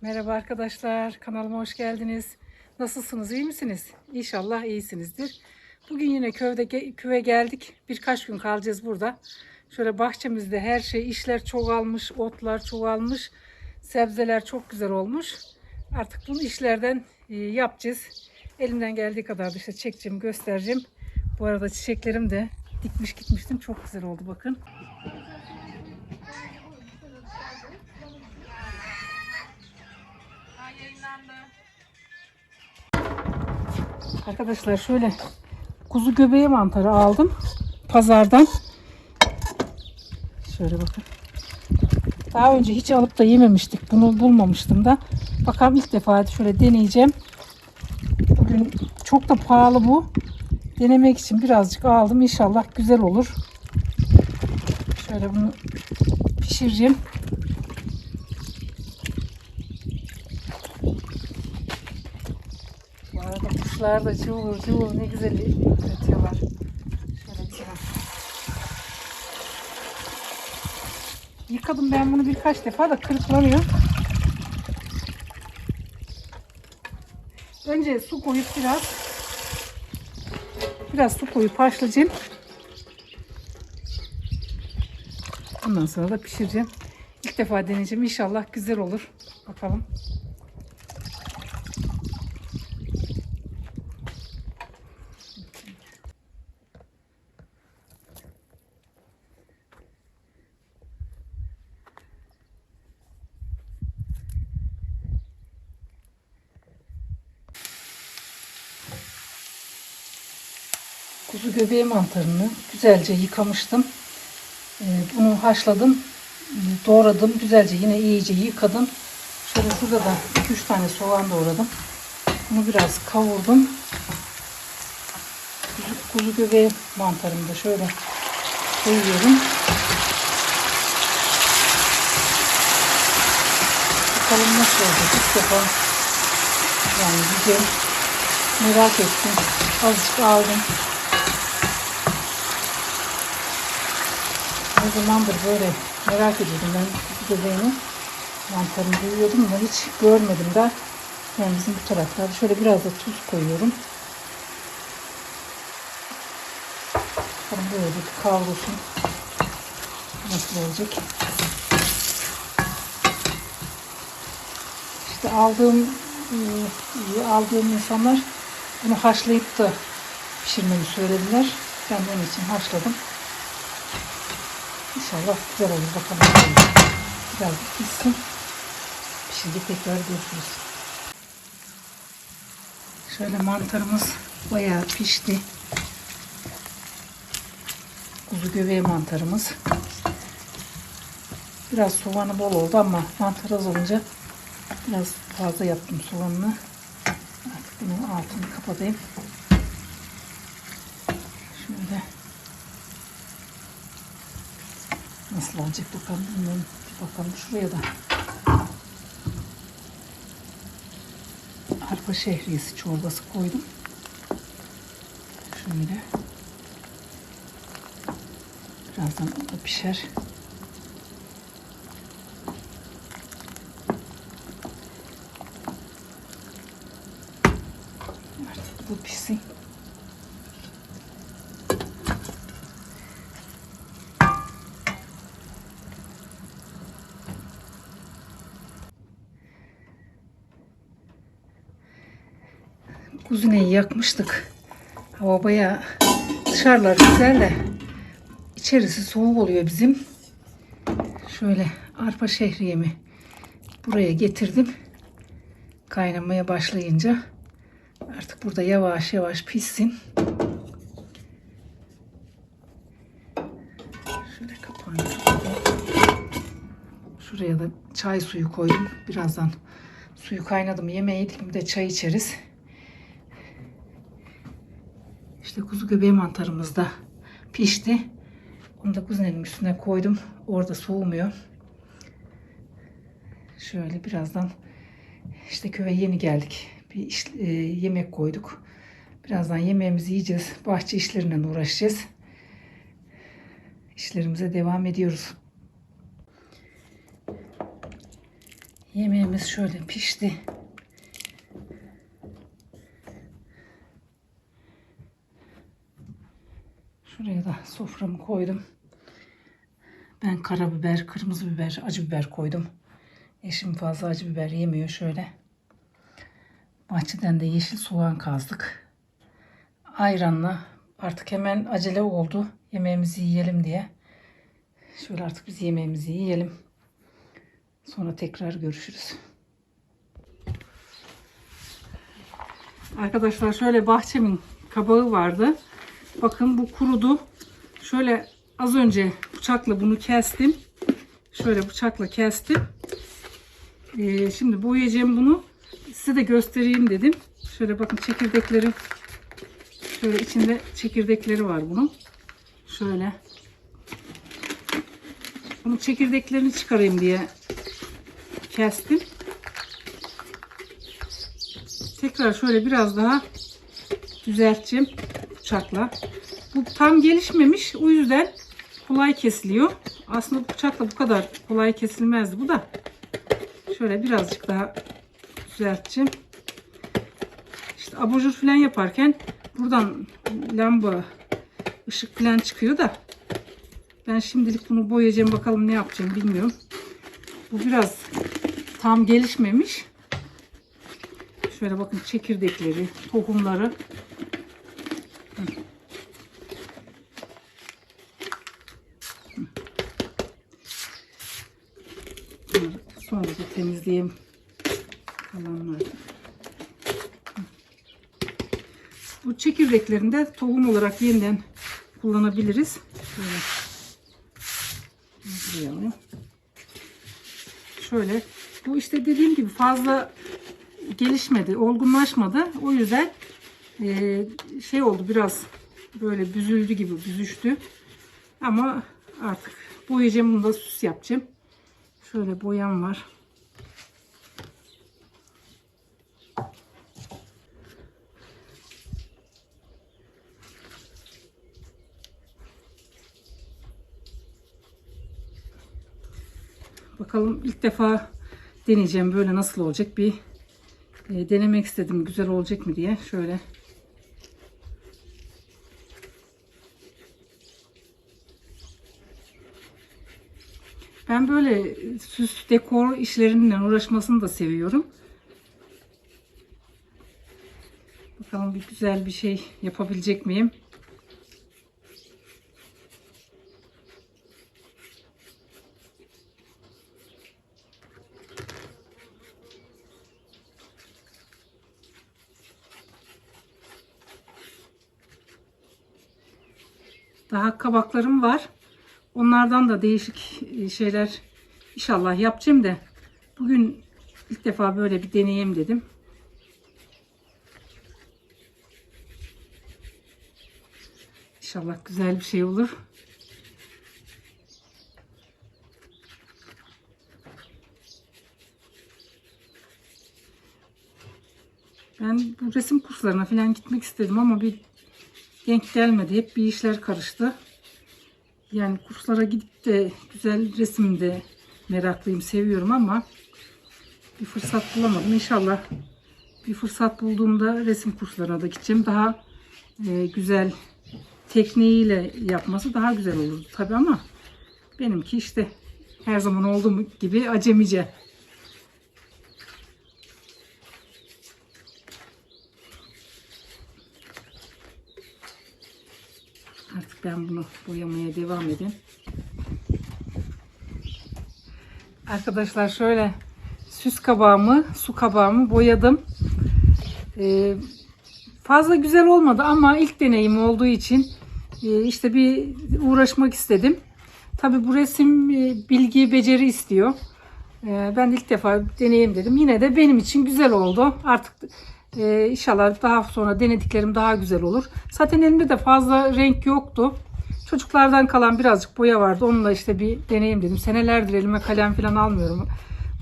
Merhaba arkadaşlar, kanalıma hoş geldiniz. Nasılsınız, iyi misiniz? İnşallah iyisinizdir. Bugün yine köyde köye geldik. Birkaç gün kalacağız burada. Şöyle bahçemizde her şey, işler çoğalmış, otlar çoğalmış, sebzeler çok güzel olmuş. Artık bunu işlerden e, yapacağız. Elimden geldiği kadar da işte çekeceğim, göstereceğim. Bu arada çiçeklerim de dikmiş gitmiştim. Çok güzel oldu bakın. Arkadaşlar şöyle kuzu göbeği mantarı aldım pazardan. Şöyle bakın. Daha önce hiç alıp da yememiştik. Bunu bulmamıştım da. Bakalım ilk defa şöyle deneyeceğim. Bugün çok da pahalı bu. Denemek için birazcık aldım. İnşallah güzel olur. Şöyle bunu pişireceğim. Bu arada kuşlar da cıvıl cıvıl ne güzel üretiyorlar. Şöyle bak. Yıkadım ben bunu birkaç defa da kırıklanıyor. Önce su koyup biraz biraz su koyup haşlayacağım. Ondan sonra da pişireceğim. İlk defa deneyeceğim. İnşallah güzel olur. Bakalım. Kuzu göbeği mantarını güzelce yıkamıştım. Ee, Bunu haşladım. e, Doğradım. Güzelce yine iyice yıkadım. Şöyle şurada da 2-3 tane soğan doğradım. Bunu biraz kavurdum. Kuzu, kuzu göbeği mantarını da şöyle koyuyorum. Bakalım nasıl olacak. İlk defa yani güzel. Merak ettim. Azıcık aldım. Ne zamandır böyle merak ediyordum ben göbeğini. Mantarını duyuyordum da hiç görmedim de. Yani bizim bu taraflarda şöyle biraz da tuz koyuyorum. Böyle bir kavrulsun. Nasıl olacak? İşte aldığım e, aldığım insanlar bunu haşlayıp da pişirmemi söylediler. Ben de onun için haşladım. İnşallah güzel olur bakalım. Biraz pişsin. Pişince tekrar görüşürüz. Şöyle mantarımız bayağı pişti. Kuzu göbeği mantarımız. Biraz soğanı bol oldu ama mantar az olunca biraz fazla yaptım soğanını. Artık bunun altını kapatayım. Şöyle Nasıl olacak bakalım. Bilmiyorum. Bir bakalım şuraya da. Arpa şehriyesi çorbası koydum. Şöyle. Birazdan o da pişer. Artık bu pişsin. Kuzineyi yakmıştık. Hava bayağı dışarılar güzel de içerisi soğuk oluyor bizim. Şöyle arpa şehriyemi buraya getirdim. Kaynamaya başlayınca artık burada yavaş yavaş pişsin. Şöyle kapağını. Şuraya da çay suyu koydum. Birazdan suyu kaynadım. Yemeği yedik de çay içeriz. İşte kuzu göbeği mantarımız da pişti. Onu da kuzinenin üstüne koydum. Orada soğumuyor. Şöyle birazdan işte köye yeni geldik. Bir iş- e, yemek koyduk. Birazdan yemeğimizi yiyeceğiz. Bahçe işlerinden uğraşacağız. işlerimize devam ediyoruz. Yemeğimiz şöyle pişti. Şuraya da soframı koydum. Ben karabiber, kırmızı biber, acı biber koydum. Eşim fazla acı biber yemiyor şöyle. Bahçeden de yeşil soğan kazdık. Ayranla artık hemen acele oldu. Yemeğimizi yiyelim diye. Şöyle artık biz yemeğimizi yiyelim. Sonra tekrar görüşürüz. Arkadaşlar şöyle bahçemin kabağı vardı. Bakın bu kurudu. Şöyle az önce bıçakla bunu kestim. Şöyle bıçakla kestim. Ee, şimdi boyayacağım bunu. Size de göstereyim dedim. Şöyle bakın çekirdekleri. Şöyle içinde çekirdekleri var bunun. Şöyle. Bunun çekirdeklerini çıkarayım diye kestim. Tekrar şöyle biraz daha düzelteceğim bıçakla. Bu tam gelişmemiş. O yüzden kolay kesiliyor. Aslında bıçakla bu kadar kolay kesilmezdi bu da. Şöyle birazcık daha düzelteceğim. İşte abajur falan yaparken buradan lamba ışık falan çıkıyor da ben şimdilik bunu boyayacağım bakalım ne yapacağım bilmiyorum. Bu biraz tam gelişmemiş. Şöyle bakın çekirdekleri, tohumları. Sonra da temizleyeyim. Kalanları. Bu çekirdeklerini de tohum olarak yeniden kullanabiliriz. Şöyle. Şöyle. Bu işte dediğim gibi fazla gelişmedi, olgunlaşmadı. O yüzden e, şey oldu biraz böyle büzüldü gibi büzüştü. Ama artık boyayacağım bunu da süs yapacağım. Şöyle boyam var. Bakalım ilk defa deneyeceğim. Böyle nasıl olacak? Bir e, denemek istedim. Güzel olacak mı diye. Şöyle ben böyle süs dekor işlerinden uğraşmasını da seviyorum bakalım bir güzel bir şey yapabilecek miyim Daha kabaklarım var. Onlardan da değişik e, şeyler inşallah yapacağım da bugün ilk defa böyle bir deneyeyim dedim. İnşallah güzel bir şey olur. Ben bu resim kurslarına falan gitmek istedim ama bir denk gelmedi. Hep bir işler karıştı. Yani kurslara gidip de güzel resimde meraklıyım, seviyorum ama bir fırsat bulamadım. İnşallah bir fırsat bulduğumda resim kurslarına da gideceğim. Daha e, güzel tekniğiyle yapması daha güzel olur tabi ama benimki işte her zaman olduğum gibi acemice. Artık ben bunu boyamaya devam edeyim. Arkadaşlar şöyle süs kabağımı, su kabağımı boyadım. Ee, fazla güzel olmadı ama ilk deneyim olduğu için e, işte bir uğraşmak istedim. Tabi bu resim e, bilgi, beceri istiyor. E, ben ilk defa deneyeyim dedim. Yine de benim için güzel oldu. Artık e, inşallah daha sonra denediklerim daha güzel olur. Zaten elimde de fazla renk yoktu. Çocuklardan kalan birazcık boya vardı. Onunla işte bir deneyim dedim. Senelerdir elime kalem falan almıyorum.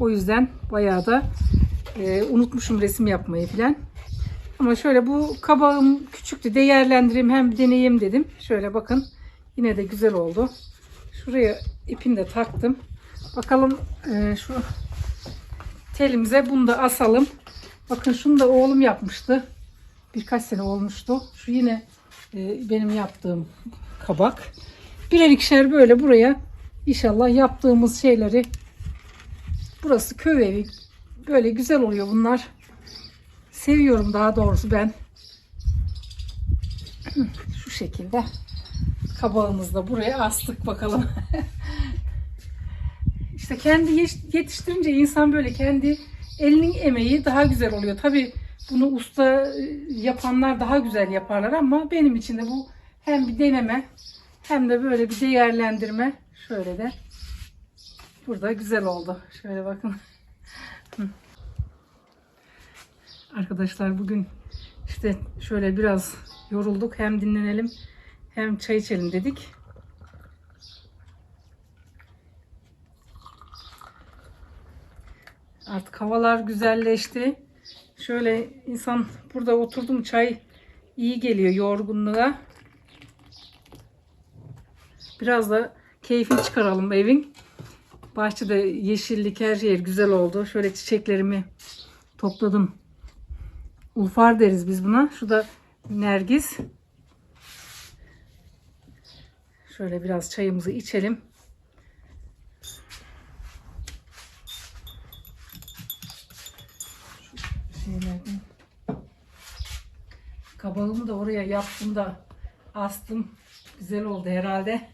O yüzden bayağı da e, unutmuşum resim yapmayı falan. Ama şöyle bu kabağım küçüktü. Değerlendireyim hem deneyeyim dedim. Şöyle bakın. Yine de güzel oldu. Şuraya ipini de taktım. Bakalım e, şu telimize bunu da asalım. Bakın şunu da oğlum yapmıştı. Birkaç sene olmuştu. Şu yine e, benim yaptığım kabak. Birer ikişer böyle buraya inşallah yaptığımız şeyleri burası köy evi. Böyle güzel oluyor bunlar. Seviyorum daha doğrusu ben. Şu şekilde kabağımızı da buraya astık bakalım. işte kendi yetiştirince insan böyle kendi elinin emeği daha güzel oluyor. Tabi bunu usta e, yapanlar daha güzel yaparlar ama benim için de bu hem bir deneme hem de böyle bir değerlendirme. Şöyle de burada güzel oldu. Şöyle bakın. Arkadaşlar bugün işte şöyle biraz yorulduk. Hem dinlenelim hem çay içelim dedik. Artık havalar güzelleşti. Şöyle insan burada oturdum çay iyi geliyor yorgunluğa. Biraz da keyfini çıkaralım evin. Bahçede yeşillik her yer güzel oldu. Şöyle çiçeklerimi topladım. Ulfar deriz biz buna. Şu da nergis. Şöyle biraz çayımızı içelim. Şu şeylerden. Kabağımı da oraya yaptım da astım. Güzel oldu herhalde.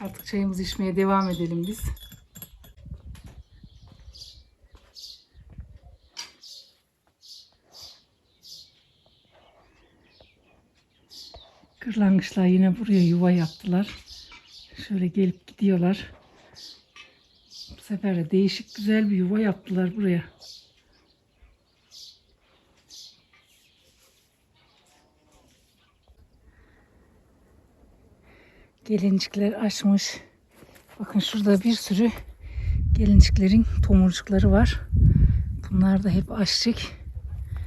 Artık çayımızı içmeye devam edelim biz. Kırlangıçlar yine buraya yuva yaptılar. Şöyle gelip gidiyorlar. Bu sefer de değişik güzel bir yuva yaptılar buraya. Gelincikler açmış. Bakın şurada bir sürü gelinciklerin tomurcukları var. Bunlar da hep açacak.